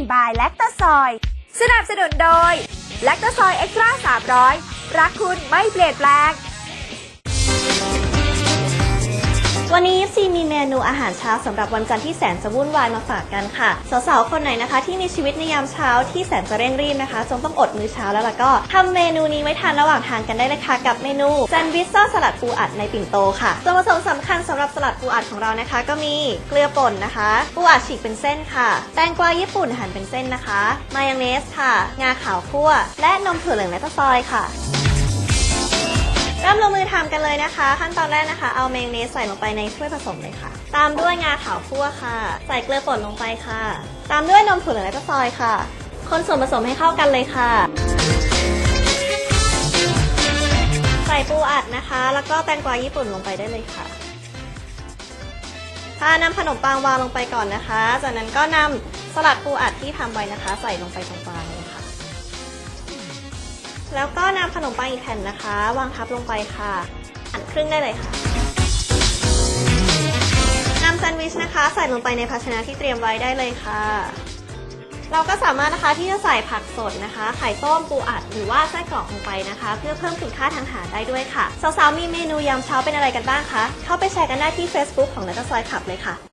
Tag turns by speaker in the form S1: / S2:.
S1: นบายแลคตาซอยสนับสนุนโดยแลคตาซอยเอ็กซ์ตร้า300 รักคุณไม่เปลี่ยนแปลง
S2: วันนี้ซีมีเมนูอาหารเช้าสำหรับวันจันทร์ที่แสนจะวุ่นวายมาฝากกันค่ะ สาวๆ คนไหนนะคะ ที่มีชีวิตในยามเช้าที่แสนจะเร่งรีบนะคะจงต้องอดมื้อเช้าแล้วล่ะก็ทำเมนูนี้ไว้ทานระหว่างทางกันได้เลยค่ะกับเมนูแซนด์วิชซอสสลัดปูอัดในปิ่นโตค่ะส่วนผสมสำคัญสำหรับสลัดปูอัดของเรานะคะ ก็มีเกลือป่นนะคะ ปูอัดฉีกเป็นเส้นค่ะ แตงกวาญี่ปุ่นหั่นเป็นเส้นนะคะ มายองเนสค่ะ งาขาวคั่ว และนมถั่วเหลืองและตะซอยค่ะ ริ่มลงมือทำกันเลยนะคะ ขั้นตอนแรกนะคะ เอาเมงเนสใส่ลงไปในถ้วยผสมเลยค่ะ ตามด้วยงาขาวคั่วค่ะ ใส่เกลือป่นลงไปค่ะ ตามด้วยนมถั่วเหลืองและก็ซอยค่ะ คนส่วนผสมให้เข้ากันเลยค่ะ ใส่ปูอัดนะคะ แล้วก็แตงกวาญี่ปุ่นลงไปได้เลยค่ะค่ะนำขนมปังวางลงไปก่อนนะคะ จากนั้นก็นำสลัดปูอัดที่ทำไว้นะคะ ใส่ลงไปตรงกลางเลย แล้วก็นำขนมปังอีกแผ่นนะคะ วางทับลงไปค่ะหั่นครึ่งได้เลยค่ะนำแซนด์วิชนะคะ ใส่ลงไปในภาชนะที่เตรียมไว้ได้เลยค่ะ เราก็สามารถนะคะที่จะใส่ผักสดนะคะ ไข่ต้มปูอัดหรือว่าไส้กรอกลงไปนะคะ เพื่อเพิ่มคุณค่าทางอาหารได้ด้วยค่ะสาวๆมีเมนูยามเช้าเป็นอะไรกันบ้างคะเข้าไปแชร์กันได้ที่ Facebook ของนักซอยขับเลยค่ะ